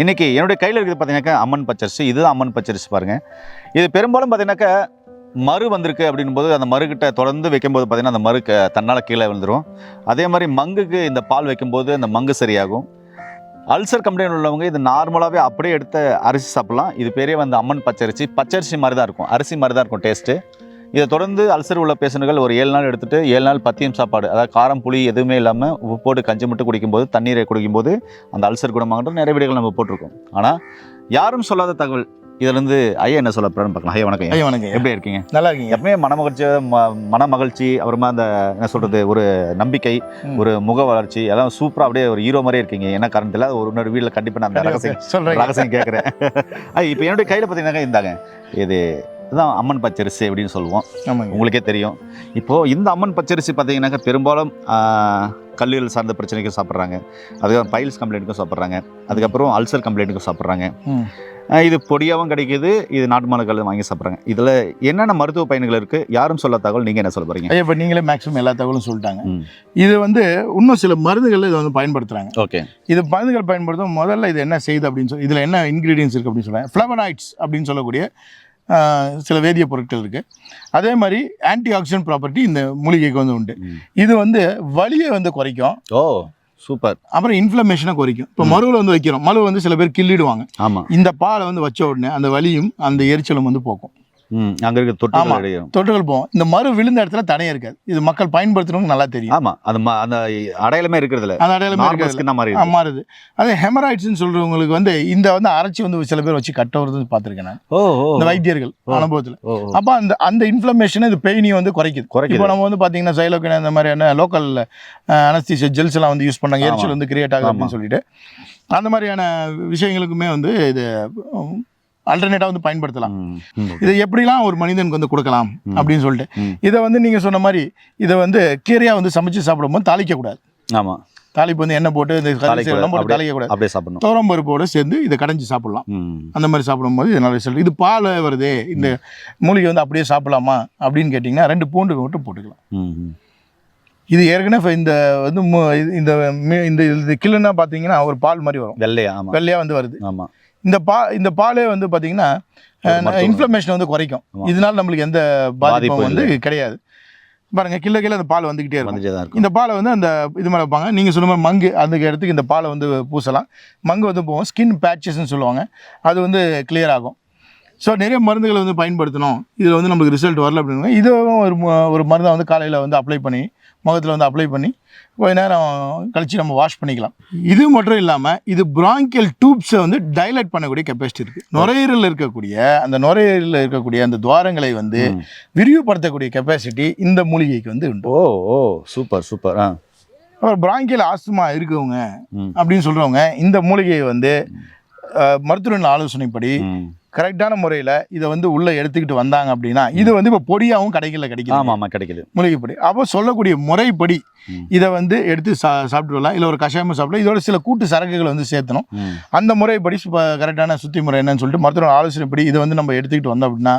இன்றைக்கி என்னுடைய கையில் இருக்குது பார்த்தீங்கன்னாக்கா அம்மன் பச்சரிசி. இதுதான் அம்மன் பச்சரிசி பாருங்கள் இது பெரும்பாலும் பார்த்தீங்கன்னாக்கா மறு வந்திருக்கு அப்படின்னும் போது அந்த மறுகிட்ட தொடர்ந்து வைக்கும்போது பார்த்தீங்கன்னா அந்த மறு க- கீழே விழுந்துடும் அதே மாதிரி மங்குக்கு இந்த பால் வைக்கும்போது அந்த மங்கு சரியாகும். அல்சர் கம்ப்ளைண்ட் உள்ளவங்க இது நார்மலாகவே அப்படியே எடுத்த அரிசி சாப்பிட்லாம். இது பேரே வந்து அம்மன் பச்சரிசி. பச்சரிசி மாதிரி தான் இருக்கும். அரிசி மாதிரி தான் இருக்கும் டேஸ்ட்டு இதை தொடர்ந்து அல்சர் உள்ள பேஷண்ட்டுகள் ஒரு ஏழு நாள் எடுத்துட்டு ஏழு நாள் பத்தியம் சாப்பாடு அதாவது காரம் புளி எதுவுமே இல்லாமல் உப்பு போட்டு கஞ்சி மட்டும் குடிக்கும்போது தண்ணீரை குடிக்கும்போது அந்த அல்சர் குணமாகன்ற நிறைய வீடுகள் நம்ம போட்டிருக்கோம். ஆனால் யாரும் சொல்லாத தகவல். இதுலேருந்து ஐயா என்ன சொல்ல போறாருன்னு பார்க்கலாம். ஐயா வணக்கம் ஐயா. வணக்கம் எப்படி இருக்கீங்க? நல்லா இருக்கீங்க. எப்பவுமே மன மகிழ்ச்சி ம- மன மகிழ்ச்சி அப்புறமா அந்த என்ன சொல்றது ஒரு நம்பிக்கை. ஒரு முக வளர்ச்சி எல்லாம் சூப்பரா அப்படியே ஒரு ஹீரோ மாதிரியே இருக்கீங்க. என்ன காரணத்தில் ஒரு இன்னொரு வீட்டில் கண்டிப்பாக நான் அந்த ரகசியம் சொல்றேன் ரகசியம் கேட்குறேன். இப்போ என்னுடைய கையில் பார்த்தீங்கன்னாக்கா இந்தாங்க. இது இதுதான் அம்மன் பச்சரிசி அப்படின்னு சொல்லுவோம். ஆமாங்க. உங்களுக்கே தெரியும். இப்போது இந்த அம்மன் பச்சரிசி பார்த்தீங்கன்னாக்கா பெரும்பாலும் கல்லீரல் சார்ந்த பிரச்சனைக்கும் சாப்பிட்றாங்க. அதுக்கப்புறம் பைல்ஸ் கம்ப்ளைண்ட்டுக்கும் சாப்பிட்றாங்க. அதுக்கப்புறம் அல்சர் கம்ப்ளைண்ட்டுக்கும் சாப்பிட்றாங்க. இது பொடியாகவும் கிடைக்குது இது நாட்டு மாடுகள் வாங்கி சாப்பிட்றாங்க. இதில் என்னென்ன மருத்துவ பயன்கள் இருக்குது யாரும் சொல்ல தகவல் நீங்கள் என்ன சொல்ல போகிறீங்க இப்போ நீங்களே மேக்ஸிமம் எல்லா தகவலும் சொல்லிட்டாங்க. இது வந்து இன்னும் சில மருந்துகள் இதை வந்து பயன்படுத்துறாங்க. ஓகே. இது மருந்துகள் பயன்படுத்தும் முதல்ல இது என்ன செய்யுது அப்படின்னு சொல்லி இதில் என்ன இன்க்ரீடியன்ஸ் இருக்குது அப்படின்னு சொல்லுவாங்க ஃப்ளவனாய்ட்ஸ் அப்படின்னு சொல்லக்கூடிய சில வேதிய பொருட்கள் இருக்குது அதே மாதிரி ஆன்டி ஆக்சிடென்ட் ப்ராப்பர்ட்டி இந்த மூலிகைக்கு வந்து உண்டு. இது வந்து வலியை வந்து குறைக்கும். ஓ சூப்பர். அப்புறம் இன்ஃப்ளமேஷனை குறைக்கும். இப்போ மருவில் வந்து வைக்கிறோம். மருவை வந்து சில பேர் கிள்ளிடுவாங்க. ஆமாம் இந்த பாலை வந்து வச்ச உடனே அந்த வலியும் அந்த எரிச்சலும் வந்து போக்கும். அங்கே இருக்க ஆமா. தொட்டு இடையும் தொட்டுகள் போகும் இந்த மறு விழுந்த இடத்துல தடையே இருக்காது இது மக்கள் பயன்படுத்துறவங்க நல்லா தெரியும் ஆமாம் அந்த ம- அந்த அடையாளமே இருக்கிறதுல அந்த அடையாளமே நார்மல் இருக்காது ஸ்கின்னா மாதிரி ஆ, இருக்கு. மாறுது அதே ஹெமராய்ட்ஸ்னு சொல்றவங்களுக்கு வந்து இந்த வந்து அரைச்சி வந்து சில பேர் வச்சு கட்ட பார்த்துருக்கேன் நான் இந்த வைத்தியர்கள். அனுபவத்தில். அப்போ அந்த அந்த இன்ஃப்ளமேஷனை இது பெயினையும் வந்து குறைக்குது குறைக்குது. இப்போ நம்ம வந்து பார்த்தீங்கன்னா சைலோக்கின இந்த மாதிரியான லோக்கல் அனஸ்தீசியா ஜெல்ஸ் எல்லாம் வந்து யூஸ் பண்ணாங்க ஆமா. எரிச்சல் வந்து கிரியேட் ஆகுது ஆமா. அப்படின்னு சொல்லிட்டு அந்த மாதிரியான விஷயங்களுக்குமே வந்து இது ஆல்டர்னேட்டாக வந்து பயன்படுத்தலாம். இதை எப்படிலாம் ஒரு மனிதனுக்கு வந்து கொடுக்கலாம். அப்படின்னு சொல்லிட்டு. இதை வந்து நீங்கள் சொன்ன மாதிரி இதை வந்து கீரையாக வந்து சமைச்சு சாப்பிடும்போது தாளிக்கக்கூடாது ஆமா. தாளிப்பு வந்து எண்ணெய் போட்டு இந்த எல்லாம் போட்டு தாளிக்கக்கூடாது அப்படியே சாப்பிடணும். பருப்போட சேர்ந்து இதை கடைஞ்சி சாப்பிடலாம். அந்த மாதிரி சாப்பிடும்போது இது நல்ல ரிசல்ட் இது பால் வருதே. இந்த மூலிகை வந்து அப்படியே சாப்பிடலாமா அப்படின்னு கேட்டிங்கன்னா ரெண்டு பூண்டு மட்டும் போட்டுக்கலாம். இது ஏற்கனவே இந்த வந்து இந்த இந்த இது கில்லுன்னா பார்த்தீங்கன்னா ஒரு பால் மாதிரி வரும். வெள்ளையா? வெள்ளையாக வந்து வருது. ஆமா. இந்த பா இந்த பாலே வந்து பார்த்தீங்கன்னா இன்ஃப்ளமேஷன் வந்து குறைக்கும். இதனால நம்மளுக்கு எந்த பாதிப்பும் வந்து கிடையாது. பாருங்க கிலோ கிலோ அந்த பால் வந்துக்கிட்டே இருக்கும். இந்த பாலை வந்து அந்த இது மேலே வைப்பாங்க. நீங்கள் சொன்ன மாதிரி மங்கு அந்த இடத்துக்கு இந்த பாலை வந்து பூசலாம். மங்கு வந்து போகும். ஸ்கின் பேட்சஸ்ன்னு சொல்லுவாங்க. அது வந்து கிளியர் ஆகும். ஸோ நிறைய மருந்துகளை வந்து பயன்படுத்தணும் இதில் வந்து நமக்கு ரிசல்ட் வரல அப்படின்னா இதுவும் ஒரு ஒரு மருந்தை வந்து காலையில் வந்து அப்ளை பண்ணி முகத்தில் வந்து அப்ளை பண்ணி கொஞ்ச நேரம் கழித்து நம்ம வாஷ் பண்ணிக்கலாம் இது மட்டும் இல்லாமல் இது பிராங்கியல் டியூப்ஸை வந்து டைலைட் பண்ணக்கூடிய கெப்பாசிட்டி இருக்குது நுரையீரலில் இருக்கக்கூடிய அந்த நுரையீரலில் இருக்கக்கூடிய அந்த துவாரங்களை வந்து. விரிவுபடுத்தக்கூடிய கெப்பாசிட்டி இந்த மூலிகைக்கு வந்து உண்டு ஓ ஓ சூப்பர் சூப்பர் ஆ அப்புறம் பிராங்கியல் ஆஸ்துமா இருக்கவங்க. அப்படின்னு சொல்கிறவங்க இந்த மூலிகையை வந்து மருத்துவரின் ஆலோசனைப்படி. கரெக்டான முறையில் இதை வந்து உள்ளே எடுத்துக்கிட்டு வந்தாங்க அப்படின்னா இது வந்து இப்போ பொடியாகவும் கடைகளில் கிடைக்குது. ஆமா ஆமா கிடைக்குது. மூலிகைப்படி அப்போ சொல்லக்கூடிய முறைப்படி. இதை வந்து எடுத்து சா சாப்பிட்டு வரலாம். இல்லை ஒரு கஷாயமாக சாப்பிடலாம். இதோட சில கூட்டு சரக்குகளை வந்து சேர்த்தணும். அந்த முறைப்படி கரெக்டான சுத்தி முறை என்னன்னு சொல்லிட்டு மருத்துவ ஆலோசனைப்படி இதை வந்து நம்ம எடுத்துக்கிட்டு வந்தோம் அப்படின்னா.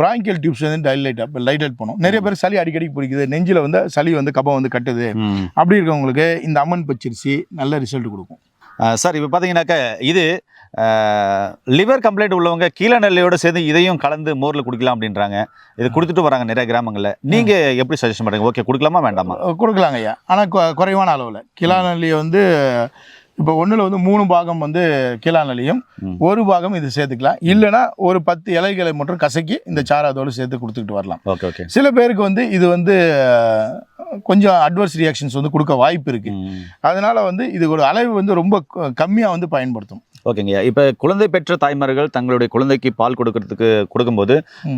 பிராங்கியல் டியூப்ஸ் வந்து டைலைட் லைட் பண்ணும் நிறைய பேர் சளி அடிக்கடி பிடிக்குது. நெஞ்சில் வந்து சளி வந்து கபம் வந்து கட்டுது. அப்படி இருக்கவங்களுக்கு இந்த அம்மன் பச்சரிசி நல்ல ரிசல்ட் கொடுக்கும். சார் இப்போ பார்த்தீங்கன்னாக்கா இது லிவர் கம்ப்ளைண்ட் உள்ளவங்க கீழே நெல்லையோட சேர்ந்து இதையும் கலந்து மோரில் குடிக்கலாம் அப்படின்றாங்க. இது கொடுத்துட்டு வராங்க நிறைய கிராமங்களில். நீங்கள் எப்படி சஜஷன் பண்ணுறீங்க ஓகே கொடுக்கலாமா வேண்டாமா? கொடுக்கலாங்க ஐயா. ஆனால் குறைவான அளவில். கிளாநல்லியை வந்து இப்போ ஒன்றில் வந்து மூணு பாகம் வந்து கிளாநல்லியும் ம். ஒரு பாகம் இது சேர்த்துக்கலாம். இல்லைன்னா ஒரு பத்து இலைகளை மட்டும் கசக்கி இந்த சாறு அதோடு சேர்த்து கொடுத்துக்கிட்டு வரலாம். ஓகே ஓகே சில பேருக்கு வந்து இது வந்து கொஞ்சம் அட்வர்ஸ் ரியாக்ஷன்ஸ் வந்து கொடுக்க வாய்ப்பு இருக்கு. ம். அதனால வந்து இது ஒரு அளவு வந்து ரொம்ப கம்மியாக வந்து பயன்படுத்தும். ஓகேங்க. இப்போ குழந்தை பெற்ற தாய்மார்கள் தங்களுடைய குழந்தைக்கு பால் கொடுக்கறதுக்கு கொடுக்கும்போது.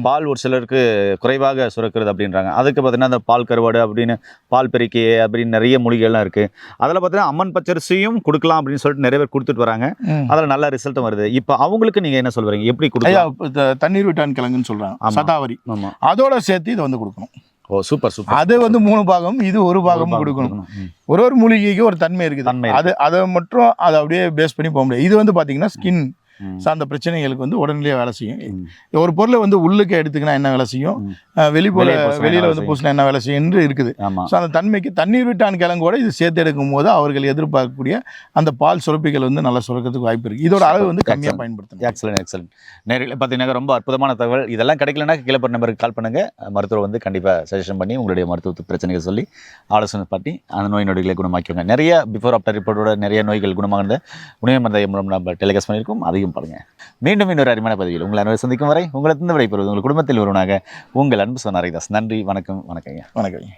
பால் ஒரு சிலருக்கு குறைவாக சுரக்கிறது அப்படின்றாங்க. அதுக்கு பார்த்தீங்கன்னா அந்த பால் கருவாடு அப்படின்னு பால் பெருக்கி அப்படின்னு நிறைய மூலிகைகள்லாம் இருக்குது அதில் பார்த்தீங்கன்னா அம்மன் பச்சரிசியும் கொடுக்கலாம் அப்படின்னு சொல்லிட்டு நிறைய பேர் கொடுத்துட்டு வராங்க. அதில் நல்ல ரிசல்ட்டும் வருது. இப்போ அவங்களுக்கு நீங்கள் என்ன சொல்றீங்க? எப்படி கொடுக்கலாம்? தண்ணீர் விட்டான் கிழங்குன்னு சொல்றாங்க. ஆமா. சதாவரி. ஆமாம் அதோட சேர்த்து இதை வந்து கொடுக்கணும். ஓ சூப்பர் சூப்பர். அது வந்து மூணு பாகம் இது ஒரு பாகமும் கொடுக்கணும். ஒரு ஒரு மூலிகைக்கு ஒரு தன்மை இருக்குது. தன்மை அது அதை மட்டும் அதை அப்படியே பேஸ் பண்ணி போக முடியாது. இது வந்து பார்த்தீங்கன்னா ஸ்கின். ஸோ அந்த பிரச்சனைகளுக்கு வந்து உடனடியாக வேலை செய்யும். ஒரு பொருளை வந்து உள்ளுக்கு எடுத்துக்கினா என்ன வேலை செய்யும்? ம். அஹ் வெளி போல வெளியே பூசினா வெளியில் வந்து பூசினா என்ன வேலை செய்யும் என்று இருக்குது. ஸோ அந்த தன்மைக்கு தண்ணீர் விட்டான் கிழங்கோட இது சேர்த்து எடுக்கும் போது அவர்கள் எதிர்பார்க்கக்கூடிய அந்த பால் சுரப்பிகள் வந்து நல்லா சுரக்கிறதுக்கு வாய்ப்பு இருக்குது இதோட அளவு வந்து கம்மியாக. பயன்படுத்தணும். எக்ஸலன்ட் எக்ஸலன்ட் நேரில் பார்த்தீங்கன்னா ரொம்ப அற்புதமான தகவல். இதெல்லாம் கிடைக்கலனா கீழே நம்பருக்கு கால் பண்ணுங்க. மருத்துவர் வந்து கண்டிப்பாக சஜஷன் பண்ணி உங்களுடைய மருத்துவ பிரச்சனைகள் சொல்லி ஆலோசனை பண்ணி அந்த நோய் நொடிகளை குணமாக்கிவாங்க நிறைய பிஃபோர் ஆஃப்டர் ரிப்போர்ட்டோட நிறைய நோய்கள் குணமாகிற உணவு மருந்தை மூலம் நம்ம டெலிகாஸ்ட் பண்ணியிருக்கோம். அதையும் பாருங்க. மீண்டும் இன்னொரு அருமையான பதிவில் உங்களை அனைவரும் சந்திக்கும் வரை உங்களை விடைபெறுவது உங்கள் குடும்பத்தில் ஒருவனாக உங்கள் அன்பு சொன்னாரிதாஸ் நன்றி வணக்கம் வணக்கங்க. வணக்கம்